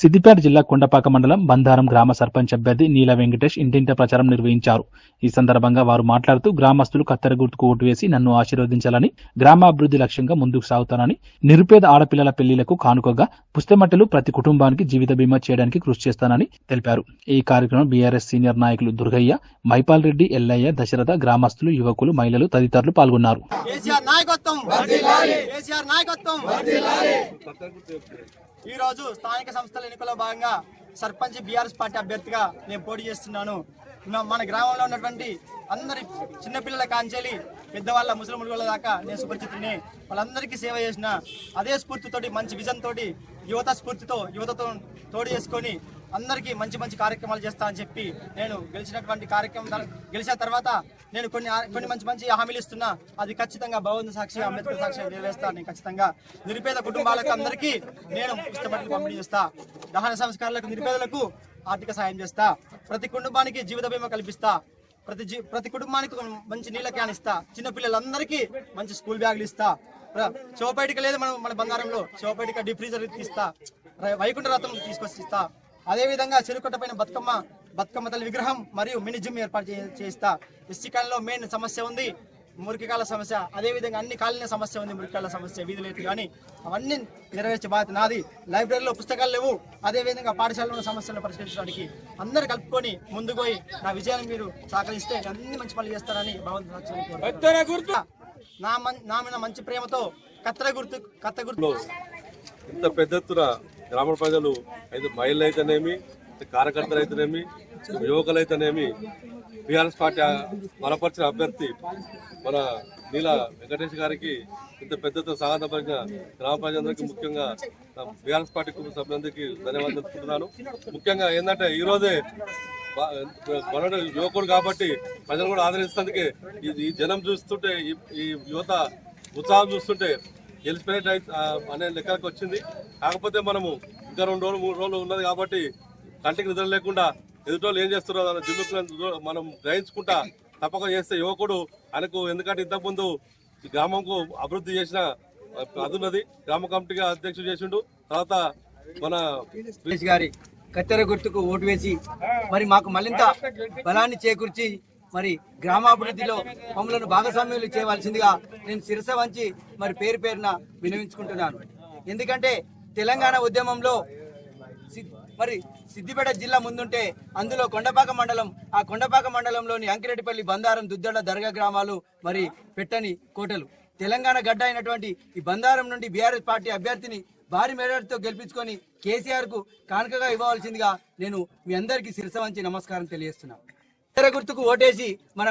సిద్దిపేట జిల్లా కొండపాక మండలం బంధారం గ్రామ సర్పంచ్ అభ్యర్థి నీల వెంకటేష్ ఇంటింట ప్రచారం నిర్వహించారు. ఈ సందర్భంగా వారు మాట్లాడుతూ గ్రామస్తులు కత్తెర గుర్తుకు ఓటు వేసి నన్ను ఆశీర్వదించాలని గ్రామాభివృద్ధి లక్ష్యంగా ముందుకు సాగుతానని నిరుపేద ఆడపిల్లల పెళ్ళిలకు కానుకగా పుస్తమట్టెలు ప్రతి కుటుంబానికి జీవిత బీమా చేయడానికి కృషి చేస్తానని తెలిపారు. ఈ కార్యక్రమం బీఆర్ఎస్ సీనియర్ నాయకులు దుర్గయ్య మైపాల్ రెడ్డి ఎల్లయ్య దశరథ గ్రామస్తులు యువకులు మహిళలు తదితరులు పాల్గొన్నారు. నాయకత్వం. కేసీఆర్ నాయకత్వం. ఈ రోజు స్థానిక సంస్థల ఎన్నికల్లో భాగంగా సర్పంచ్ బీఆర్ఎస్ పార్టీ అభ్యర్థిగా నేను పోటీ చేస్తున్నాను. మన గ్రామంలో ఉన్నటువంటి అందరి చిన్నపిల్లల కాంచెలి పెద్దవాళ్ళ ముసలి వాళ్ళ దాకా నేను సుపరిచితుని వాళ్ళందరికీ సేవ చేసిన అదే స్ఫూర్తితోటి మంచి విజన్ తోటి యువత స్ఫూర్తితో యువతతో తోడు చేసుకొని అందరికీ మంచి మంచి కార్యక్రమాలు చేస్తా అని చెప్పి నేను గెలిచినటువంటి కార్యక్రమం గెలిచిన తర్వాత నేను కొన్ని కొన్ని మంచి మంచి హామీలు ఇస్తున్నా. అది ఖచ్చితంగా భగవంతు సాక్షి అంబేద్కర్ సాక్షి నెరవేరుస్తా నేను ఖచ్చితంగా నిరుపేద కుటుంబాలకు అందరికీ నేను పుస్తకాలు పంపిణీ చేస్తా. దహన సంస్కారాలకు నిరుపేదలకు ఆర్థిక సాయం చేస్తా. ప్రతి కుటుంబానికి జీవిత బీమా కల్పిస్తా. ప్రతి జీ ప్రతి కుటుంబానికి మంచి నీళ్ళ క్యాన్ ఇస్తా. చిన్నపిల్లలందరికీ మంచి స్కూల్ బ్యాగులు ఇస్తా. శివపేటిక లేదు మనం మన బంగారంలో. శివపేటిక డీప్ ఫ్రీజర్ ఇస్తా వైకుంఠ రథం తీసుకొచ్చి ఇస్తా. అదే విధంగా చెరుకట్ట పైన బతుకమ్మ బతుకమ్మ తల్లి విగ్రహం మరియు మినీ జిమ్ ఏర్పాటు చే- చేస్తా. ఎస్సీ కాలంలో మెయిన్ సమస్య ఉంది మురికికాల సమస్య. అదే విధంగా అన్ని కాలనీ సమస్య ఉంది మురికికాల సమస్య వీధి లేదు కానీ అవన్నీ నెరవేర్చే బాధ్యత నాది. లైబ్రరీలో పుస్తకాలు లేవు. అదే విధంగా పాఠశాలలో ఉన్న సమస్యలను పరిష్కరించడానికి అందరు కలుపుకొని ముందుకు పోయి నా విజయాన్ని మీరు సహకరిస్తే అన్ని మంచి పనులు చేస్తారని కోరుకుంటున్నాను. నా మన్- నా మీద మంచి ప్రేమతో కత్తెర గుర్తు కత్త గుర్తు. ఇంత పెద్ద ఎత్తున గ్రామ ప్రజలు అయితే మహిళలు అయితేనేమి కార్యకర్తలు అయితేనేమి యువకులు అయితేనేమి బీఆర్ఎస్ పార్టీ బలపరిచిన అభ్యర్థి మన నీల వెంకటేష్ గారికి ఇంత పెద్ద సాగతపరిచిన గ్రామ ప్రజలందరికీ ముఖ్యంగా బీఆర్ఎస్ పార్టీ కుటుంబ సభ్యులందరికీ ధన్యవాదాలు తెలుపుతున్నాను ముఖ్యంగా ఏంటంటే ఈ రోజే మనడు యువకుడు కాబట్టి ప్రజలు కూడా ఆదరిస్తున్నందుకే ఈ జనం చూస్తుంటే ఈ యువత ఉత్సాహం చూస్తుంటే గెలిచిపోయినట్టు అనే లెక్కలకు వచ్చింది. కాకపోతే మనము ఇంకా రెండు రోజులు మూడు రోజులు ఉన్నది కాబట్టి కంటికి నిద్ర లేకుండా ఎదుటోళ్ళు ఏం చేస్తున్నారో అన్న జిమ్ముకులను మనం గ్రహించుకుంటా తప్పక చేస్తే యువకుడు ఆయనకు ఎందుకంటే ఇంతకుముందు గ్రామంకు అభివృద్ధి చేసిన అదున్నది. గ్రామ కమిటీగా అధ్యక్షుడు చేసిండు. తర్వాత మన గారి కత్తెర గుర్తుకు ఓటు వేసి మరి మాకు మరింత బలాన్ని చేకూర్చి మరి గ్రామాభివృద్ధిలో మమ్మలను భాగస్వామ్యులు చేయవలసిందిగా నేను శిరస వంచి మరి పేరు పేరున వినవించుకుంటున్నాను. ఎందుకంటే తెలంగాణ ఉద్యమంలో మరి సిద్దిపేట జిల్లా ముందుంటే అందులో కొండపాక మండలం ఆ కొండపాక మండలంలోని అంకిరెడ్డిపల్లి బందారం దుద్దడ దర్గా గ్రామాలు మరి పెట్టని కోటలు. తెలంగాణ గడ్డ అయినటువంటి ఈ బందారం నుండి బీఆర్ఎస్ పార్టీ అభ్యర్థిని భారీ మెజార్టీతో గెలిపించుకొని కేసీఆర్కు కానుకగా ఇవ్వవలసిందిగా నేను మీ అందరికీ శిరస వంచి నమస్కారం తెలియజేస్తున్నాను. గుర్తుకు ఓటేసి మన